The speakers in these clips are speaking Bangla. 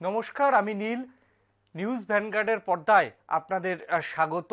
নমস্কার, আমি নীল। নিউজ ভ্যানগার্ডের পর্দায় আপনাদের স্বাগত।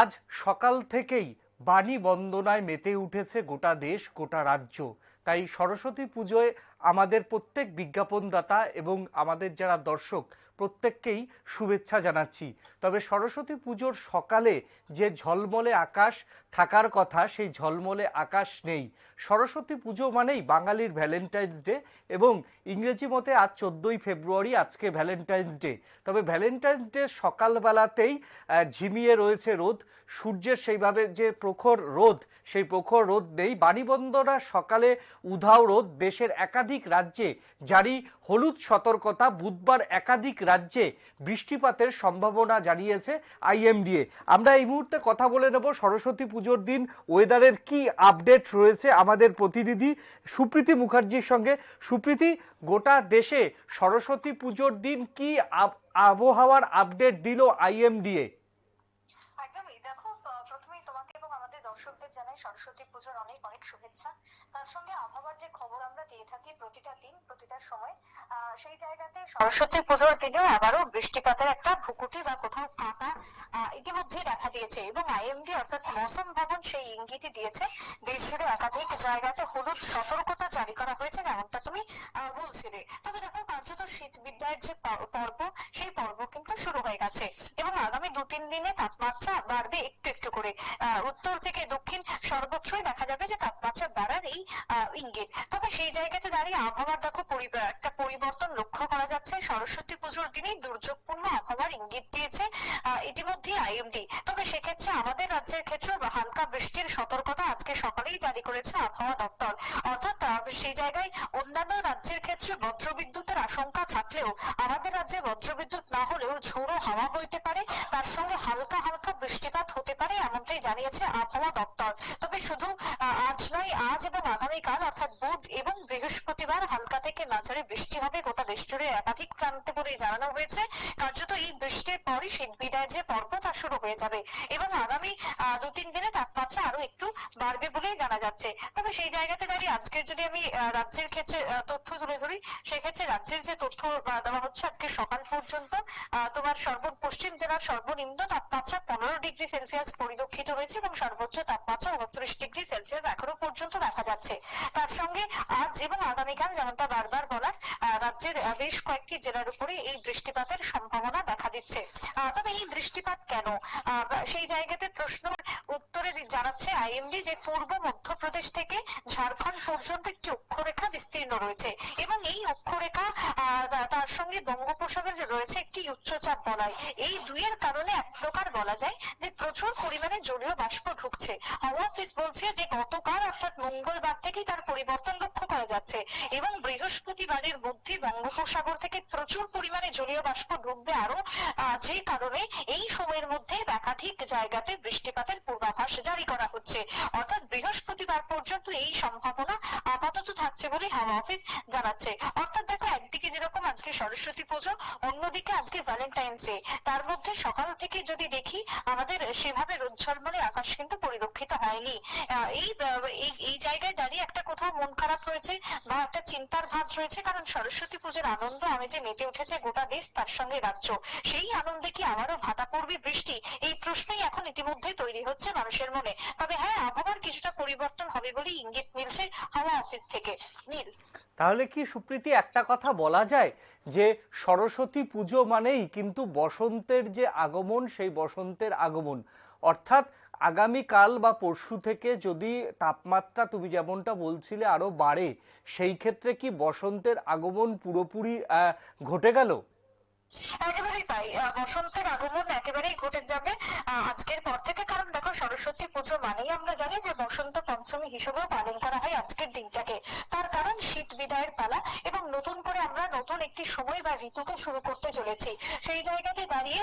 আজ সকাল থেকেই বাণী বন্দনায় মেতে উঠেছে গোটা দেশ, গোটা রাজ্য। তাই সরস্বতী পুজোয় আমাদের প্রত্যেক বিজ্ঞাপনদাতা এবং আমাদের যারা দর্শক প্রত্যেককেই শুভেচ্ছা জানাচ্ছি। তবে সরস্বতী পুজোর সকালে যে ঝলমলে আকাশ থাকার কথা, সেই ঝলমলে আকাশ নেই। সরস্বতী পুজো মানেই বাঙালির ভ্যালেন্টাইন্স ডে এবং ইংরেজি মতে আজ চোদ্দই ফেব্রুয়ারি আজকে ভ্যালেন্টাইন্স ডে তবে ভ্যালেন্টাইন্স ডে সকালবেলাতেই ঝিমিয়ে রয়েছে রোদ। সূর্যের সেইভাবে যে প্রখর রোদ, সেই প্রখর রোদ নেই। বাণীবন্দনা সকালে উধাও রোদ। দেশের একাধিক রাজ্যে জারি হলুদ সতর্কতা বুধবার একাধিক রাজ্যে বৃষ্টিপাতের সম্ভাবনা জানিয়েছে আইএমডিএ। আমরা এই মুহূর্তে কথা বলে নেব সরস্বতী পুজোর দিন ওয়েদারের কি আপডেট রয়েছে আমাদের প্রতিনিধি সুপ্রীতি মুখার্জির সঙ্গে। সুপ্রীতি, গোটা দেশে সরস্বতী পুজোর দিন কি আবহাওয়ার আপডেট দিল আইএমডিএ একদমই দেখো আহ, প্রথমেই তোমাকে এবং আমাদের দর্শকদের জানাই সরস্বতী পুজোর অনেক অনেক শুভেচ্ছা। তার সঙ্গে আবহাওয়ার যে খবর আমরা দিয়ে থাকি প্রতিটা দিন প্রতিটা সময় সেই জায়গাতে সরস্বতী পুজোর দিনেও আবারও বৃষ্টিপাতের একটা ভুকুটি বা কোথাও কাটা আহ, ইতিমধ্যেই দেখা দিয়েছে এবং আইএমডি অর্থাৎ মৌসুম ভবন সেই ইঙ্গিতই দিয়েছে। দেশ জুড়ে একাধিক জায়গাতে হলুদ সতর্কতা জারি করা হয়েছে যেমনটা তুমি বলছিলে। তবে দেখো কার্যত শীত বিদ্যার যে পর্ব সেই পর্ব কিন্তু শুরু হয়ে গেছে। এবং আগামী দু তিন দিনে তাপমাত্রা বাড়বে একটু একটু করে। উত্তর থেকে দক্ষিণ সর্বত্রই দেখা যাবে যে তাপমাত্রা বাড়ার এই ইঙ্গিত। তবে সেই জায়গাতে দাঁড়িয়ে আবহাওয়ার দেখো একটা পরিবর্তন লক্ষ্য করা যাচ্ছে। সরস্বতী পুজোর দিনেই দুর্যোগপূর্ণ আবহাওয়ার ইঙ্গিত দিয়েছে আহ, ইতিমধ্যেই আইএমডি। তবে সেক্ষেত্রে আমাদের রাজ্যের ক্ষেত্রে হালকা বৃষ্টির সতর্কতা আজকে সকালেই জারি করেছে আবহাওয়া দপ্তর। অর্থাৎ সেই জায়গায় অন্যান্য রাজ্যের ক্ষেত্রে বজ্রবিদ্যুতের আশঙ্কা থাকলেও আমাদের রাজ্যে বজ্রবিদ্যুৎ না হলেও ঝোড়ো হাওয়া বইতে পারে। তার সঙ্গে হালকা হালকা বৃষ্টিপাত হতে পারে এমনটাই জানিয়েছে আবহাওয়া দপ্তর। তবে শুধু আজ নয়, আজ এবং আগামীকাল, অর্থাৎ বুধ এবং বৃহস্পতিবার হালকা থেকে মাঝারি বৃষ্টি হবে। গোটা দেশ জুড়ে একাধিক প্রান্তে বলেই জানানো হয়েছে। কার্যত এই বৃষ্টির পরই শীত বিদায়ের যে পর্ব তা শুরু হয়ে যাবে এবং আগামী দু তিন দিনে তাপমাত্রা আরও একটু বাড়বে বলেই জানা যাচ্ছে। তবে সেই জায়গাতে দাঁড়িয়ে আজকের যদি আমি রাজ্যের ক্ষেত্রে তথ্য তুলে ধরি, সেক্ষেত্রে রাজ্যের যে তথ্য দেওয়া হচ্ছে আজকে সকাল পর্যন্ত তোমার সর্ব পশ্চিম জেলার সর্বনিম্ন তাপমাত্রা পনেরো ডিগ্রি সেলসিয়াস পরিলক্ষিত হয়েছে এবং সর্বোচ্চ তাপমাত্রা উনত্রিশ ডিগ্রি সেলসিয়াস এখনও পর্যন্ত দেখা যাচ্ছে। তার সঙ্গে আজ এবং আগামীকাল যেমনটা বারবার বলার রাজ্যের বেশ কয়েকটি জেলার উপরে এই বৃষ্টিপাতের সম্ভাবনা দেখা দিচ্ছে। তবে এই বৃষ্টিপাত কেন? সেই জায়গাতে প্রশ্ন উত্তরে জানাচ্ছে আইএমডি যে পূর্ব মধ্যপ্রদেশ থেকে ঝাড়খণ্ড পর্যন্ত একটি অক্ষরেখা বিস্তীর্ণ রয়েছে এবং এই অক্ষরেখা তার সঙ্গে বঙ্গোপসাগরে রয়েছে একটি উচ্চচাপ বলয়। এই দুইয়ের কারণে এক প্রকার বলা যায় যে প্রচুর পরিমাণে জলীয় বাষ্প ঢুকছে। হাওয়া অফিস বলছে যে, গতকাল অর্থাৎ মঙ্গলবার থেকেই তার পরিবর্তন লক্ষ্য করা যাচ্ছে। এবং বৃহস্পতিবারের মধ্যে বঙ্গোপসাগর থেকে প্রচুর পরিমাণে জলীয় বাষ্প ঢুকবে আরও যে কারণে এই সময়ের মধ্যে একাধিক জায়গাতে বৃষ্টিপাতের পূর্বাভাস জারি করা হচ্ছে। অর্থাৎ বৃহস্পতিবার পর্যন্ত এই সম্ভাবনা আপাতত থাকছে বলে হাওয়া অফিস জানাচ্ছে। অর্থাৎ দেখো, একদিকে যেরকম আজকে সরস্বতী পুজো, অন্যদিকে আজকে ভ্যালেন্টাইন্স ডে তার মধ্যে সকাল থেকে যদি দেখি, আমাদের সেভাবে রোদ ঝলমলে আকাশ কিন্তু পরিলক্ষিত হয়নি। এই এই জায়গায় দাঁড়িয়ে একটা কোথাও মন খারাপ রয়েছে বা একটা চিন্তার ভাব রয়েছে, কারণ সরস্বতী পুজোর আনন্দ আমেজে মেতে উঠেছে গোটা দেশ তার সঙ্গে রাজ্য। সেই আনন্দে কি আবারও ভাটা পড়বে বৃষ্টি? এই প্রশ্নই এখন ইতিমধ্যেই তৈরি হচ্ছে মানুষের মনে। তবে হ্যাঁ আবহাওয়ার কিছুটা পরিবর্তন হবে বলেই ইঙ্গিত মিলছে হাওয়া অফিস থেকে। নীল। তাহলে কি সুপ্রীতি, একটা কথা বলা যায় যে সরস্বতী পুজো মানেই কিন্তু বসন্তের যে আগমন, সেই বসন্তের আগমন। অর্থাৎ আগামীকাল বা পরশু থেকে যদি তাপমাত্রা তুমি যেমনটা বলছিলে আরও বাড়ে, সেই ক্ষেত্রে কি বসন্তের আগমন পুরোপুরি ঘটে গেল? একেবারেই তাই। বসন্তের আগমন একেবারেই ঘটে যাবে আজকের পর থেকে। কারণ দেখো, সরস্বতী পুজো মানেই আমরা জানি যে বসন্ত পঞ্চমী হিসেবেও পালন করা হয় আজকের দিনটাকে। তার কারণ শীত বিদায়ের পালা এবং নতুন করে আমরা নতুন একটি সময় বা ঋতুকে শুরু করতে চলেছি। সেই জায়গাতে দাঁড়িয়ে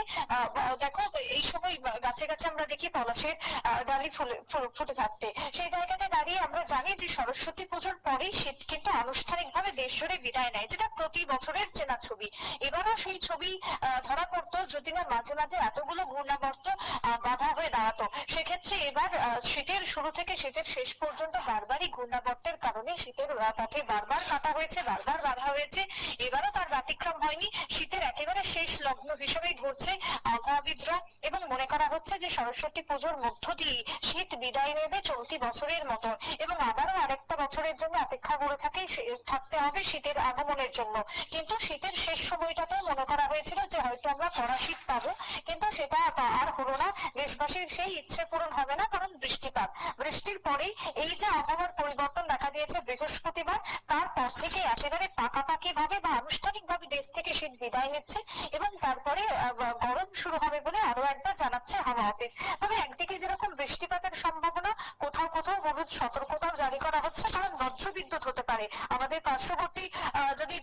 দেখো, এই সময় গাছে গাছে আমরা দেখি পলাশের ডালি ফুলে, ফুটে থাকতে। সেই জায়গাতে দাঁড়িয়ে আমরা জানি যে সরস্বতী পুজোর পরেই শীত কিন্তু আনুষ্ঠানিকভাবে দেশ জুড়ে বিদায় নেয়, যেটা প্রতি বছরের চেনা ছবি। এবারও সেই ছবি আহ, ধরা পড়তো যদি না মাঝে মাঝে এতগুলো ঘূর্ণাবর্ত বাধা হয়ে দাঁড়াতো। সেক্ষেত্রে এবার শীতের শুরু থেকে শীতের শেষ পর্যন্ত বারবারই ঘূর্ণাবর্তের কারণে শীতের পথে বারবার কাটা হয়েছে বারবার বাধা হয়েছে। এবারও তার ব্যতিক্রম হয়নি। শীতের একেবারে শেষ লগ্ন হিসেবেই ধরছে আবহাওয়াবিদরা এবং মনে করা হচ্ছে যে সরস্বতী পুজোর মধ্য দিয়ে শীত বিদায় নেবে চলতি বছরের মতো। এবং আবারও আরেকটা বছরের জন্য অপেক্ষা করে থাকে থাকতে হবে শীতের আগমনের জন্য। কিন্তু শীতের শেষ সময়টাতেও মনে করা হয়েছিল যে হয়তো আমরা কড়া পাবো, কিন্তু সেটা আর হলো না। দেশবাসীর সেই ইচ্ছে পূরণ হবে না, কারণ বৃষ্টিপাত। বৃষ্টির পরেই এই যে আবহাওয়ার পরিবর্তন দেখা দিয়েছে বৃহস্পতিবার তারপর থেকে একেবারে পাকাপাকি ভাবে বা আনুষ্ঠানিক ভাবে দেশ থেকে শীত বিদায় নিচ্ছে এবং তারপরে গরম শুরু হবে বলে আরও একবার জানাচ্ছে হাওয়া অফিস তবে একদিকে যেরকম বৃষ্টিপাতের সম্ভাবনা কোথাও কোথাও হলুদ সতর্কতাও জারি করা হচ্ছে কারণ বজ্রবিদ্যুৎ হতে পারে। আমাদের পার্শ্ববর্তী যদি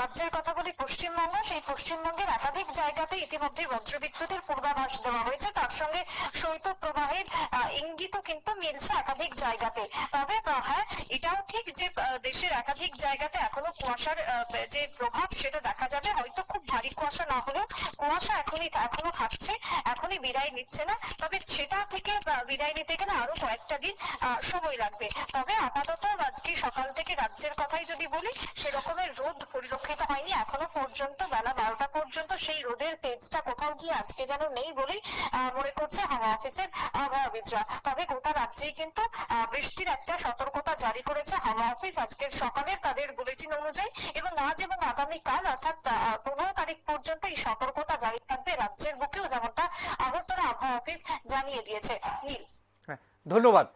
রাজ্যের কথা বলি পশ্চিমবঙ্গ সেই পশ্চিমবঙ্গের একাধিক জায়গাতে ইতিমধ্যে বজ্রবিদ্যুতের পূর্বাভাস দেওয়া হয়েছে। তার সঙ্গে শৈত্য প্রবাহের আহ, ইঙ্গিতও কিন্তু মিলছে একাধিক জায়গাতে। তবে হ্যাঁ এটাও ঠিক যে দেশের একাধিক জায়গাতে এখনও কুয়াশার যে প্রভাব সেটা দেখা যাবে। হয়তো খুব ভারী কুয়াশা না হলেও কুয়াশা এখনই এখনও থাকছে, এখনই বিদায় নিচ্ছে না। তবে সেটা থেকে বিদায় নিতে গেলে আরও কয়েকটা দিন সময় লাগবে। তবে আপাতত আজকে সকাল থেকে রাজ্যের কথাই যদি বলি সেরকমের রোদ পরিলক্ষিত হয়নি। এখনও পর্যন্ত বেলা বারোটা পর্যন্ত সেই রোদের তেজটা কোথাও গিয়ে আজকে যেন নেই বলেই মনে করছে হাওয়া অফিসের আবহাওয়াবিদরা। তবে গোটা রাজ্যেই কিন্তু বৃষ্টির একটা সতর্কতা জারি করেছে হাওয়া অফিস আজকের সকালের তাদের বুলেটিন অনুযায়ী। এবং আজ এবং আগামীকাল, অর্থাৎ পনেরো তারিখ পর্যন্ত এই সতর্কতা জারি থাকবে রাজ্যের বুকেও যেমনটা আগরতলা আবহাওয়া অফিস জানিয়ে দিয়েছে। নীল। হ্যাঁ, ধন্যবাদ।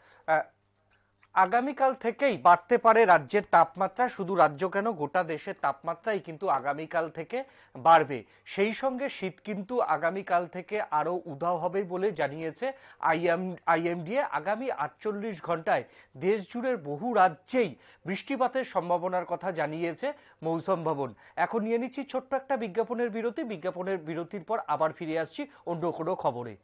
আগামীকাল থেকেই বাড়তে পারে রাজ্যের তাপমাত্রা। শুধু রাজ্য কেন, গোটা দেশের তাপমাত্রাই কিন্তু আগামীকাল থেকে বাড়বে। সেই সঙ্গে শীত কিন্তু আগামীকাল থেকে আরও উধাও হবে বলে জানিয়েছে আইএম, আইএমডিএ। আগামী আটচল্লিশ ঘন্টায় দেশ জুড়ে বহু রাজ্যেই বৃষ্টিপাতের সম্ভাবনার কথা জানিয়েছে মৌসুম ভবন। এখন নিয়ে নিচ্ছি ছোট্ট একটা বিজ্ঞাপনের বিরতি। বিজ্ঞাপনের বিরতির পর আবার ফিরে আসছি অন্য কোনো খবরে।